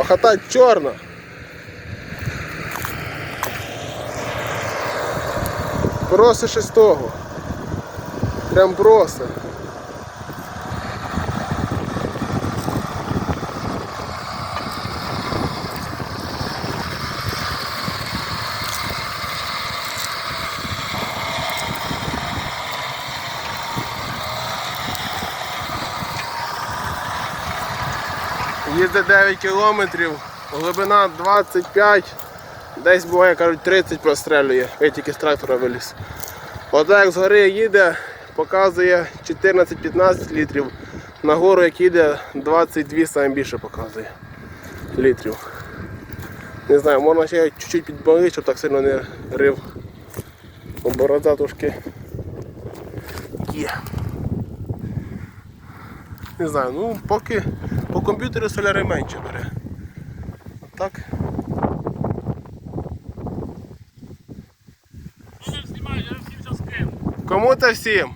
хата чорна. Проси шестого. Прям проси. Їздить 9 кілометрів, глибина 25, десь буває, кажуть, 30 прострелює, я тільки з трактора виліз. Отак як згори їде, показує 14-15 літрів. Нагору як їде 22 саме більше показує літрів. Не знаю, можна ще чуть-чуть підбавити, щоб так сильно не рив. Бо Борода трошки є. Не знаю, ну поки по комп'ютері соляри менше бере. Так. Знімай, я всім зараз скину. Кому то всім?